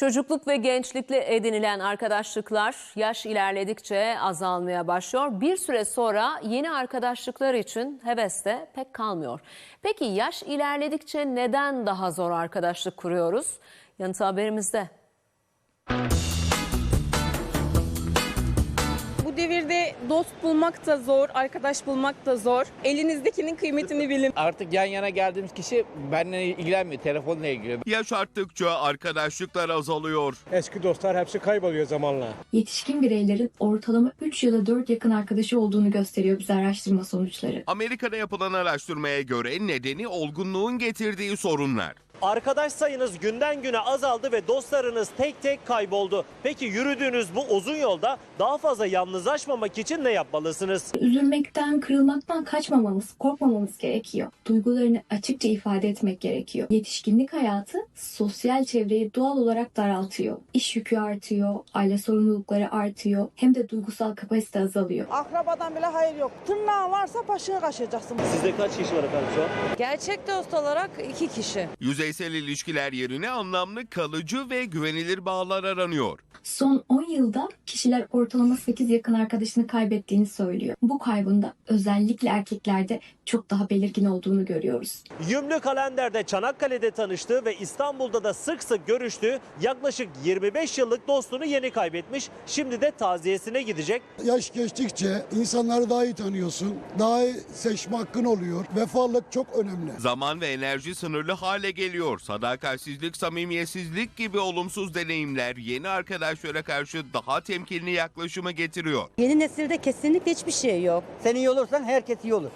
Çocukluk ve gençlikle edinilen arkadaşlıklar yaş ilerledikçe azalmaya başlıyor. Bir süre sonra yeni arkadaşlıklar için heves de pek kalmıyor. Peki yaş ilerledikçe neden daha zor arkadaşlık kuruyoruz? Yanıtı haberimizde. Bu dost bulmak da zor, arkadaş bulmak da zor. Elinizdekinin kıymetini bilin. Artık yan yana geldiğimiz kişi benimle ilgilenmiyor, telefonla ilgileniyor. Yaş arttıkça arkadaşlıklar azalıyor. Eski dostlar hepsi kayboluyor zamanla. Yetişkin bireylerin ortalama 3 ya da 4 yakın arkadaşı olduğunu gösteriyor bize araştırma sonuçları. Amerika'da yapılan araştırmaya göre nedeni olgunluğun getirdiği sorunlar. Arkadaş sayınız günden güne azaldı ve dostlarınız tek tek kayboldu. Peki yürüdüğünüz bu uzun yolda daha fazla yalnızlaşmamak için ne yapmalısınız? Üzülmekten, kırılmaktan kaçmamamız, korkmamamız gerekiyor. Duygularını açıkça ifade etmek gerekiyor. Yetişkinlik hayatı sosyal çevreyi doğal olarak daraltıyor. İş yükü artıyor, aile sorumlulukları artıyor. Hem de duygusal kapasite azalıyor. Akrabadan bile hayır yok. Tırnağın varsa başını kaşıyacaksın. Sizde kaç kişi var efendim şu an? Gerçek dost olarak iki kişi. Yüzeysel ilişkiler yerine anlamlı, kalıcı ve güvenilir bağlar aranıyor. Son 10 yılda kişiler ortalama 8 yakın arkadaşını kaybettiğini söylüyor. Bu kaybın da özellikle erkeklerde çok daha belirgin olduğunu görüyoruz. Yümlü Kalender'de Çanakkale'de tanıştığı ve İstanbul'da da sık sık görüştüğü yaklaşık 25 yıllık dostunu yeni kaybetmiş. Şimdi de taziyesine gidecek. Yaş geçtikçe insanları daha iyi tanıyorsun. Daha iyi seçme hakkın oluyor. Vefalık çok önemli. Zaman ve enerji sınırlı hale geliyor. Sadakatsizlik, samimiyetsizlik gibi olumsuz deneyimler yeni arkadaşlara karşı daha temkinli yaklaşımı getiriyor. Yeni nesilde kesinlikle hiçbir şey yok. Sen iyi olursan herkes iyi olur.